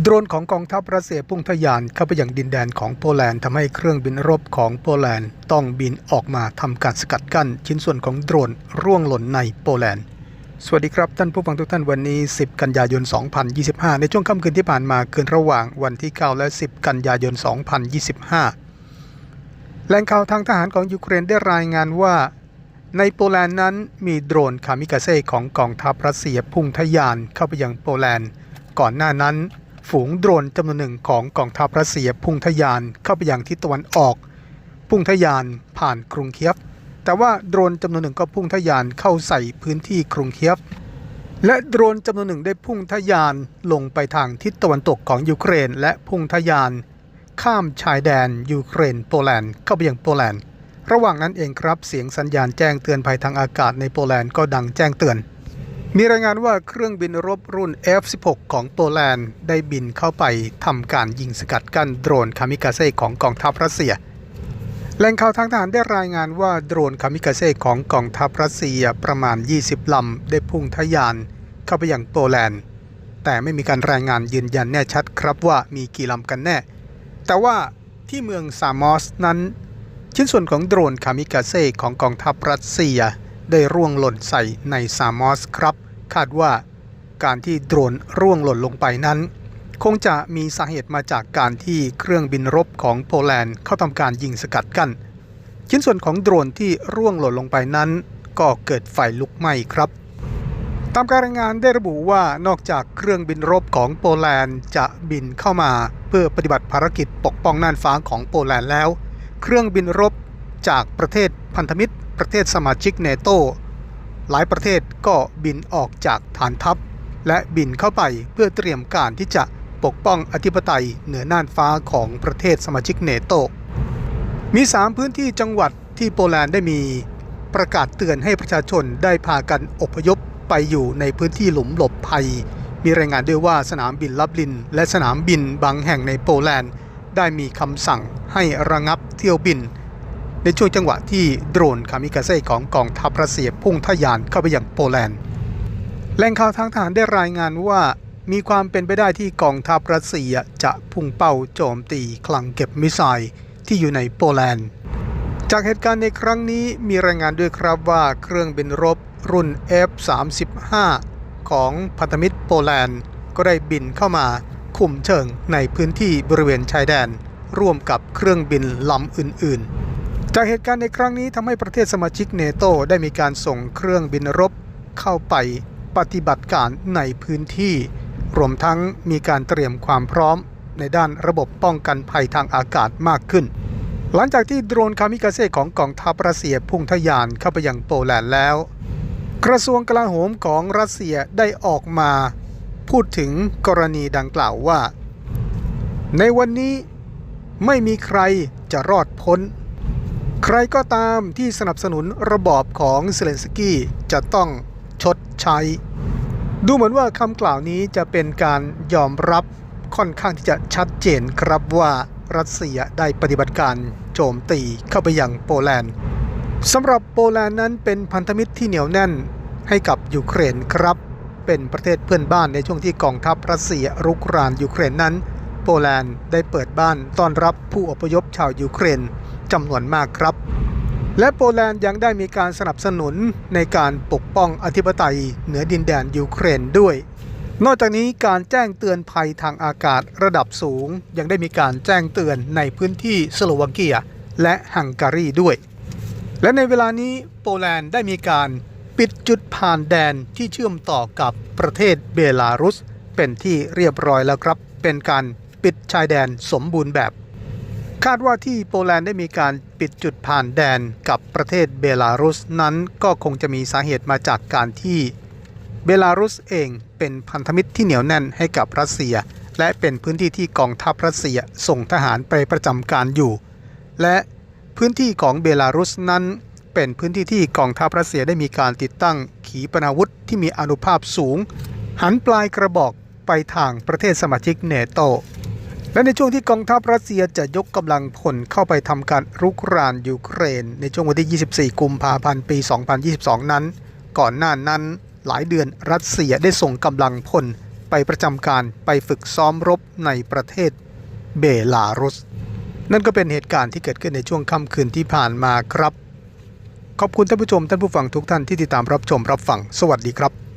โดรนของกองทัพรัสเซียพุ่งทะยานเข้าไปยังดินแดนของโปแลนด์ทำให้เครื่องบินรบของโปแลนด์ต้องบินออกมาทำการสกัดกั้น ชิ้นส่วนของโดรนร่วงหล่นในโปแลนด์ สวัสดีครับท่านผู้ฟังทุกท่านวันนี้ 10 กันยายน 2025 ในช่วงค่ำคืนที่ผ่านมาคืนระหว่างวันที่ 9 และ 10 กันยายน 2025 แหล่งข่าวทางทหารของยูเครนได้รายงานว่าในโปแลนด์นั้นมีโดรนคามิกาเซ่ของกองทัพรัสเซียพุ่งทะยานเข้าไปยังโปแลนด์ ก่อนหน้านั้น ฝูงโดรนจำนวนหนึ่งของกองทัพรัสเซียพุ่งทะยานเข้าไปยังทิศตะวันออก พุ่งทะยานผ่านกรุงเคียฟ แต่ว่าโดรนจำนวนหนึ่งก็พุ่งทะยานเข้าใส่พื้นที่กรุงเคียฟ และโดรนจำนวนหนึ่งได้พุ่งทะยานลงไปทางทิศตะวันตกของยูเครน และพุ่งทะยาน ข้ามชายแดนยูเครนโปแลนด์เข้าไปยังโปแลนด์ ระหว่างนั้นเองครับเสียงสัญญาณแจ้งเตือนภัยทางอากาศในโปแลนด์ก็ดังแจ้งเตือน มีรายงานว่าเครื่องบินรบรุ่น F-16 ของโปแลนด์ได้บินเข้าไปทำการยิงสกัดกั้นโดรนคามิกาเซ่ของกองทัพรัสเซียแหล่งข่าวทางทหารได้รายงานว่าโดรนคามิกาเซ่ของกองทัพรัสเซียประมาณ 20 ลำ ได้พุ่งทะยานเข้าไปยังโปแลนด์ แต่ไม่มีการรายงานยืนยันแน่ชัดครับว่ามีกี่ลำกันแน่ แต่ว่าที่เมืองซามอสนั้น ชิ้นส่วนของโดรนคามิกาเซ่ของกองทัพรัสเซียได้ร่วงหล่นใส่ในซามอสครับ คาดว่าการที่โดรนร่วงหล่นลงไปนั้น คงจะมีสาเหตุมาจากการที่เครื่องบินรบของโปแลนด์เข้าทำการยิงสกัดกั้นชิ้นส่วนของโดรนที่ร่วงหล่นลงไปนั้น ก็เกิดไฟลุกไหม้ครับ ตามการรายงานได้ระบุว่านอกจากเครื่องบินรบของโปแลนด์จะบินเข้ามาเพื่อปฏิบัติภารกิจปกป้องน่านฟ้าของโปแลนด์แล้ว เครื่องบินรบจากประเทศพันธมิตร ประเทศสมาชิกเนโต หลายประเทศก็บินออกจากฐานทัพ และบินเข้าไปเพื่อเตรียมการที่จะปกป้องอธิปไตยเหนือน่านฟ้าของประเทศสมาชิกเนโต มี 3 พื้นที่จังหวัดที่โปแลนด์ได้มีประกาศเตือนให้ประชาชนได้พากันอพยพไปอยู่ในพื้นที่หลุมหลบภัย มีรายงานด้วยว่าสนามบินลับลิน และสนามบินบางแห่งในโปแลนด์ ได้มีคำสั่งให้ระงับเที่ยวบิน ในช่วงจังหวะที่โดรนคามิกาเซ่ของกองทัพรัสเซียพุ่งทะยานเข้าไปยังโปแลนด์แหล่งข่าวทางทหารได้รายงานว่ามีความเป็นไปได้ที่กองทัพรัสเซียจะพุ่งเป้าโจมตีคลังเก็บมิสไซล์ที่อยู่ในโปแลนด์ จากเหตุการณ์ในครั้งนี้มีรายงานด้วยครับว่าเครื่องบินรบรุ่น F-35 ของพันธมิตรโปแลนด์ ก็ได้บินเข้ามาคุมเชิงในพื้นที่บริเวณชายแดน ร่วมกับเครื่องบินลำอื่นๆ จากเหตุการณ์ในครั้งนี้ทำให้ประเทศสมาชิกเนโตได้มีการส่งเครื่องบินรบเข้าไปปฏิบัติการในพื้นที่ รวมทั้งมีการเตรียมความพร้อมในด้านระบบป้องกันภัยทางอากาศมากขึ้น หลังจากที่โดรนคามิกาเซ่ของกองทัพรัสเซียพุ่งทะยานเข้าไปยังโปแลนด์แล้ว กระทรวงกลาโหมของรัสเซียได้ออกมา พูดถึงกรณีดังกล่าวว่า ในวันนี้ไม่มีใครจะรอดพ้น ใครก็ตามที่สนับสนุนระบอบของเซเลนสกี้จะต้องชดใช้ ดูเหมือนว่าคำกล่าวนี้จะเป็นการยอมรับค่อนข้างที่จะชัดเจนครับว่ารัสเซียได้ปฏิบัติการโจมตีเข้าไปยังโปแลนด์สำหรับโปแลนด์นั้นเป็นพันธมิตรที่เหนียวแน่นให้กับยูเครนครับ เป็นประเทศเพื่อนบ้านในช่วงที่กองทัพรัสเซียรุกรานยูเครนนั้น โปแลนด์ได้เปิดบ้านต้อนรับผู้อพยพชาวยูเครน จำนวนมากครับ และโปแลนด์ยังได้มีการสนับสนุนในการปกป้องอธิปไตยเหนือดินแดนยูเครนด้วย นอกจากนี้การแจ้งเตือนภัยทางอากาศระดับสูง ยังได้มีการแจ้งเตือนในพื้นที่สโลวาเกีย และฮังการีด้วย และในเวลานี้โปแลนด์ได้มีการปิดจุดผ่านแดนที่เชื่อมต่อกับประเทศเบลารุส เป็นที่เรียบร้อยแล้วครับ เป็นการปิดชายแดนสมบูรณ์แบบ คาดว่าที่โปแลนด์ได้มีการปิดจุดผ่านแดนกับประเทศเบลารุสนั้นก็คงจะมีสาเหตุมาจากการที่เบลารุสเองเป็นพันธมิตรที่เหนียวแน่นให้กับรัสเซีย และเป็นพื้นที่ที่กองทัพรัสเซียส่งทหารไปประจำการอยู่ และพื้นที่ของเบลารุสนั้นเป็นพื้นที่ที่กองทัพรัสเซียได้มีการติดตั้งขีปนาวุธที่มีอานุภาพสูง หันปลายกระบอกไปทางประเทศสมาชิกเนโต และในช่วงที่กองทัพรัสเซียจะยกกำลังพลเข้าไปทำการรุกรานยูเครน ในช่วงวันที่ 24 กุมภาพันธ์ ปี 2022 นั้น ก่อนหน้านั้นหลายเดือนรัสเซียได้ส่งกำลังพลไปประจำการไปฝึกซ้อมรบในประเทศเบลารุส นั่นก็เป็นเหตุการณ์ที่เกิดขึ้นในช่วงค่ำคืนที่ผ่านมาครับ ขอบคุณท่านผู้ชมท่านผู้ฟังทุกท่านที่ติดตามรับชมรับฟัง สวัสดีครับ